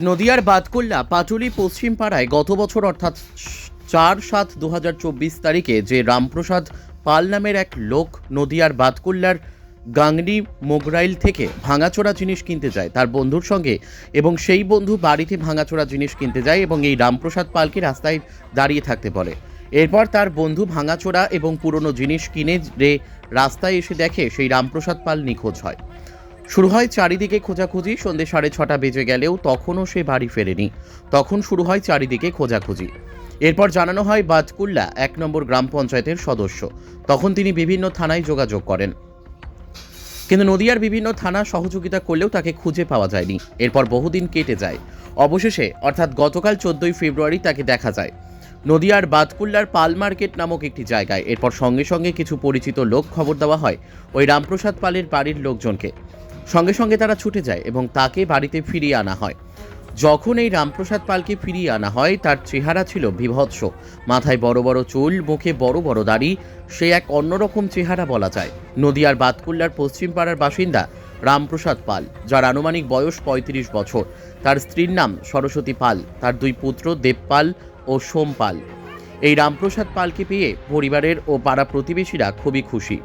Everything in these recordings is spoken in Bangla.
নদিয়ার বাদকুল্লা পাটুলি পশ্চিম পাড়ায় গত বছর অর্থাৎ চার সাত দু তারিখে যে রামপ্রসাদ পাল নামের এক লোক নদিয়ার বাতকুল্লার গাংনি মোগরাইল থেকে ভাঙাচোরা জিনিস কিনতে যায় তার বন্ধুর সঙ্গে এবং সেই বন্ধু বাড়িতে ভাঙাচোরা জিনিস কিনতে যায় এবং এই রামপ্রসাদ পালকে রাস্তায় দাঁড়িয়ে থাকতে বলে। এরপর তার বন্ধু ভাঙাচোরা এবং পুরনো জিনিস কিনে যে রাস্তায় এসে দেখে সেই রামপ্রসাদ পাল নিখোঁজ হয়। শুরু হয় চারিদিকে খোঁজাখুঁজি, সন্ধে সাড়ে ছটা বেজে গেলেও তখনও সে বাড়ি ফেরেনি। তখন শুরু হয় চারিদিকে খোঁজাখুঁজি। এরপর জানানো হয় বাতকুল্লা, এক নম্বর গ্রাম পঞ্চায়েতের সদস্য। তখন তিনি বিভিন্ন থানায় যোগাযোগ করেন। কিন্তু নদিয়ার বিভিন্ন থানা সহযোগিতা করলেও তাকে খুঁজে পাওয়া যায়নি। এরপর বহুদিন কেটে যায়। অবশেষে, অর্থাৎ গতকাল চোদ্দই ফেব্রুয়ারি তাকে দেখা যায়। নদিয়ার বাতকুল্লার পাল মার্কেট নামক একটি জায়গায় এরপর সঙ্গে সঙ্গে কিছু পরিচিত লোক খবর দেওয়া হয় ওই রামপ্রসাদ পালের বাড়ির লোকজনকে। সঙ্গে সঙ্গে তারা ছুটে যায় এবং তাকে বাড়িতে ফিরিয়ে আনা হয়। যখন এই রামপ্রসাদ পালকে ফিরিয়ে আনা হয়, তার চেহারা ছিল বিভৎস। মাথায় বড় বড় চুল, মুখে বড় বড় দাড়ি, সে এক অন্যরকম চেহারা বলা যায়। নদিয়ার বাতকুল্লার পশ্চিম পাড়ার বাসিন্দা রামপ্রসাদ পাল, যার আনুমানিক বয়স পঁয়ত্রিশ বছর। তার স্ত্রীর নাম সরস্বতী পাল, তার দুই পুত্র দেবপাল ও সোম পাল। এই রামপ্রসাদ পালকে পেয়ে পরিবারের ও পাড়া প্রতিবেশীরা খুবই খুশি।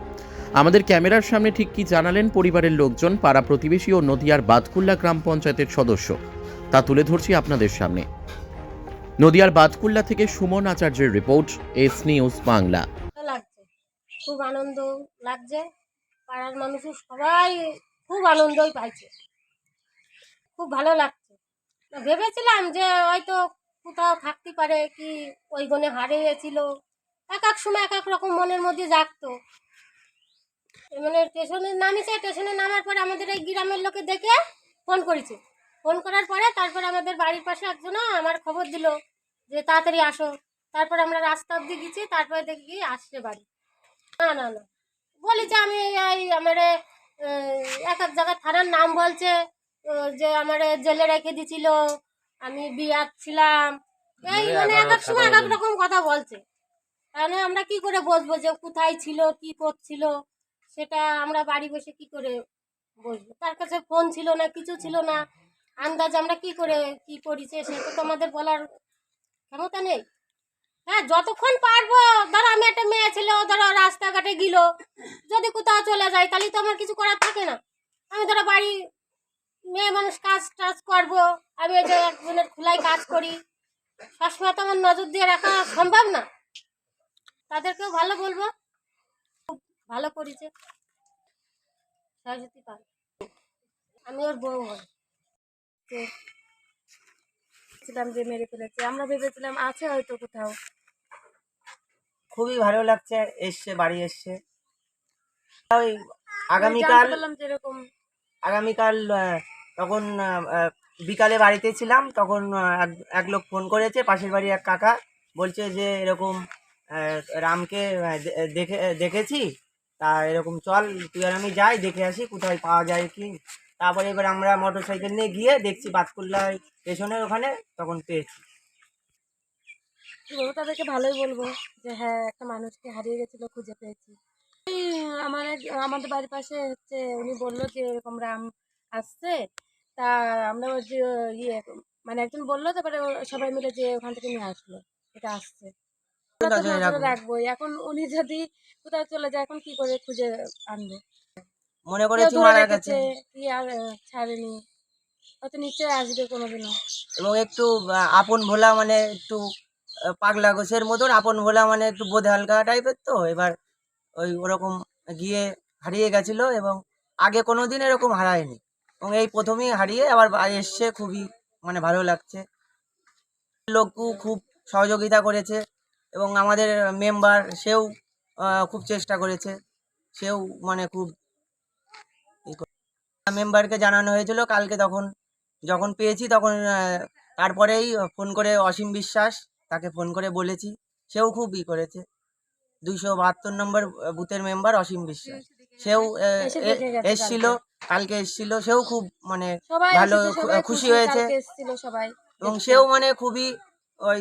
আমাদের ক্যামেরার সামনে ঠিক কি জানালেন পরিবারের লোকজন, পাড়া প্রতিবেশী ও নদিয়ার বাতকুল্লা গ্রাম পঞ্চায়েতের সদস্য? তা তুলে ধরছি আপনাদের সামনে। নদিয়ার বাতকুল্লা থেকে সুমন আচার্যের রিপোর্ট, এস নিউজ বাংলা। লাগছে। খুব আনন্দ লাগছে। পাড়ার মানুষও সবাই খুব আনন্দই পাইছে। খুব ভালো লাগছে। ভেবেছিলাম যে হয়তো কোথাও থাকতে পারে কি, ওই গনে হারিয়েছিল। এক এক সময় এক এক রকম মনের মধ্যে জাগতো। মানে স্টেশনে নামিছে স্টেশনে নামার পরে আমাদের এই গ্রামের লোকে দেখে ফোন করেছে। ফোন করার পরে তারপর আমাদের বাড়ির পাশে একজন আমার খবর দিল যে তাড়াতাড়ি আসো। তারপর আমরা রাস্তা অব্দি গেছি তারপরে দেখি আসছে বাড়ি। না না না। বলি যে আমি এই আমার এক এক জায়গায় থানার নাম বলছে যে আমার জেলে রেখে দিছিল আমি বিয়ার ছিলাম। এই মানে এক এক সময় এক এক রকম কথা বলছে। তাহলে আমরা কি করে বসবো যে কোথায় ছিল কি করছিল? সেটা আমরা বাড়ি বসে কি করে বসবো? তার কাছে ফোন ছিল না, কিছু ছিল না। আন্দাজ আমরা কি করে, কি করেছে সেটা তো আমাদের বলার ক্ষমতা নেই। হ্যাঁ যতক্ষণ পারব, ধরো আমি একটা মেয়ে ছিল ধরো রাস্তাঘাটে গেল। যদি কোথাও চলে যায়, তাহলে তো আমার কিছু করার থাকে না। আমি ধরো বাড়ি, মেয়ে মানুষ কাজ টাজ করব, আমি যে একজনের খোলায় কাজ করি। সবসময় তো আমার নজর দিয়ে রাখা সম্ভব না। তাদেরকেও ভালো বলব। ভালো করেছে। সরস্বতী পাল। আমি ওর বউ হই। ছিলাম যে মেরে ফেলেছে। আমরা ভেবেছিলাম আছে হয়তো কোথাও। খুবই ভালো লাগছে এসছে বাড়ি এসছে। ওই আগামীকাল যেরকম আগামীকাল তখন বিকালে বাড়িতে ছিলাম। তখন এক- এক লোক ফোন করেছে পাশের বাড়ির এক কাকা। বলছে যে এরকম রামকে দেখে দেখেছি। তা এরকম চল, তুই আর আমি যাই, দেখে আসি কোথায় পাওয়া যায় কি। তারপরে এবার আমরা মোটর সাইকেল নিয়ে গিয়ে দেখছি বাতকুল্লায় স্টেশনের ওখানে, তখন পেয়েছি। বলব, তাদেরকে ভালোই বলব যে হ্যাঁ একটা মানুষকে হারিয়ে গেছিল, খুঁজে পেয়েছি। আমার আমাদের বাড়ির পাশে হচ্ছে উনি বলল যে এরকম রাম আসছে, তা আমরা যে ইয়ে মানে একজন বলল, তারপরে সবাই মিলে যে ওখান থেকে নিয়ে আসলো, এটা আসছে। রাখব। এখন উনি যদি কোথাও চলে যায় এখন কি করে খুঁজে আনব? মনে করেছি মারা গেছে। কি আর ছাড়েনি। হয়তো নিশ্চয়ই আসবে কোনোদিনও। এবং একটু আপন ভোলা মানে একটু পাগলা গোছের মতন আপন ভোলা মানে একটু বোধে হালকা টাইপের তো। এবার ওই ওরকম গিয়ে হারিয়ে গেছিল এবং আগে কোনো দিন এরকম হারায়নি। এবং এই প্রথমেই হারিয়ে আবার এসছে খুবই মানে ভালো লাগছে। লোকও খুব সহযোগিতা করেছে। এবং আমাদের মেম্বার সেও খুব চেষ্টা করেছে। সেও মানে খুব মেম্বারকে জানানো হয়েছিল কালকে তখন। যখন পেয়েছি তখন তারপরেই ফোন করে অসীম বিশ্বাস তাকে ফোন করে বলেছি। সেও খুব ই করেছে। দুইশো বাহাত্তর নম্বর বুথের মেম্বার অসীম বিশ্বাস। সেও এসছিল কালকে। এসছিল। সেও খুব মানে ভালো খুশি হয়েছে। এবং সেও মানে খুবই ওই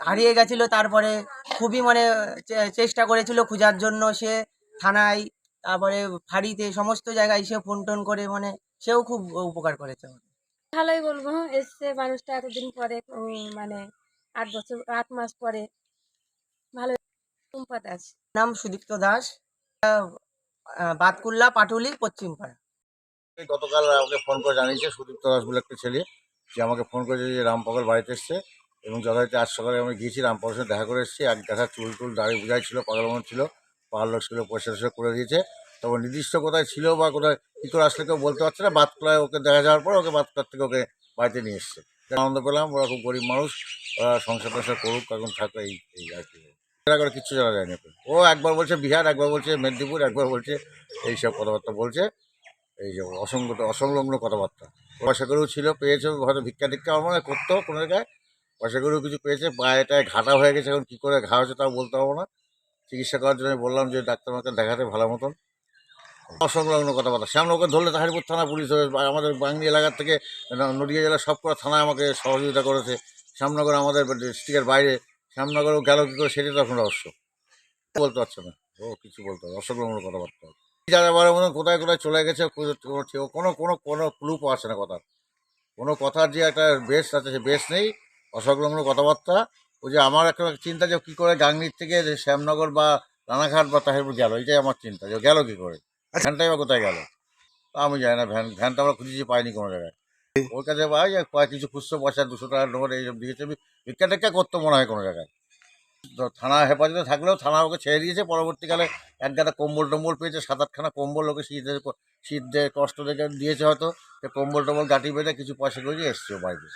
হারিয়ে গেছিল তারপরে খুবই মানে চে- চেষ্টা করেছিল খোঁজার জন্য। সে থানায় তারপরে ফাঁড়িতে সমস্ত জায়গায় সে ফোন টোন করে মানে সেও খুব উপকার করেছে ভালোই বলব এসছে মানুষটা এতদিন পরে উম, মানে আট বছর আট মাস পরে। ভালো সম্পদ আছে। নাম সুদীপ্ত দাস বাতকুল্লা পাটুলি পশ্চিমপাড়া। গতকাল আমাকে ফোন করে জানিয়েছে সুদীপ্ত দাস বলে একটা ছেলে যে আমাকে ফোন করেছে যে রামপাগল বাড়িতে এসছে। এবং যথারীতি আজ সকালে আমি গিয়েছি সঙ্গে দেখা করে এসেছি। এক দেখা চুল টুল দাঁড়িয়ে বুঝাই ছিল পাগল মন ছিল। পাহাড় লোক ছিল, পয়সা করে দিয়েছে। তবে নির্দিষ্ট কোথায় ছিল বা কোথায় কী করে আসলে কেউ বলতে পারছে না। বাতকুলায় ওকে দেখা যাওয়ার পর ওকে বাতকুলার থেকে ওকে বাড়িতে নিয়ে এসছে। আনন্দ পেলাম, ওরা খুব গরিব মানুষ। ওরা সংসার টংসার করুক, এখন থাকবে এই এই আর কি। করে কিচ্ছু জানা যায়নি ওকে। ও একবার বলছে বিহার, একবার বলছে মেদিনীপুর, একবার বলছে এইসব কথাবার্তা বলছে। এই যে অসংগত, অসংলগ্ন কথাবার্তা। পয়সা করেও ছিল, পেয়েছে, হয়তো ভিক্ষা টিক্ষা আমার করতো কোনো জায়গায়। পয়সা করেও কিছু পেয়েছে, পায়েটায় ঘাটা হয়ে গেছে, এখন কী করে ঘা হয়েছে তাও বলতে পারব না। চিকিৎসা করার জন্য বললাম যে ডাক্তার আমাকে দেখাতে ভালো মতন। অসংলগ্ন কথাবার্তা। সামনে ওকে ধরলে তাহারিপুর থানা পুলিশ আমাদের বাংলি এলাকার থেকে নদিয়া জেলার সবকটা থানায় আমাকে সহযোগিতা করেছে। শ্যামনগর আমাদের ডিস্ট্রিক্টের বাইরে, শ্যামনগরও গেল কী করে সেটা তো এখন রহস্য। বলতে পারছে না। ও কিছু বলতে হবে অসংলগ্ন কথাবার্তা। যারা বারের মতন কোথায় কোথায় চলে গেছে, কোনো- কোনো- কোনো কোনো কোনো ক্লু পাওয়া না কথা কোনো কথার যে একটা বেস আছে, সে বেস নেই। অসংলগ্ন কথাবার্তা ওই যে আমার একটা চিন্তা যে কী করে গাংনির থেকে যে শ্যামনগর বা রানাঘাট বা তাহিরপুর গেল এটাই আমার চিন্তা যে গেল কী করে? ভ্যানটাই বা কোথায় গেল? তা আমি জানি না ভ্যান ভ্যানটা আমরা খুঁজেছি পাইনি কোনো জায়গায়। ওর কাছে ভাই কিছু খুচরো পয়সা দুশো টাকার নোট এইসব দিয়েছে ভিক্ষা টেক্ষা করতো মনে হয় কোনো জায়গায়। তো থানা হেফাজতে থাকলেও থানা ওকে ছেড়ে দিয়েছে পরবর্তীকালে এক গাদা কম্বল টম্বল পেয়েছে সাত আটখানা কম্বল ওকে শীতের শীত দিয়ে কষ্ট দেখে দিয়েছে হয়তো সে কম্বল টম্বল গাঁটি বেঁধে কিছু পয়সা করে এসছে ও বাড়িতে।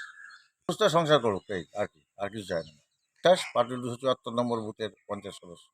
সুস্থ সংসার করুক, এই আর কি, আর কিছু চায় না। পার্টির দুশো চুয়াত্তর নম্বর বুথের পঞ্চাশ সদস্য।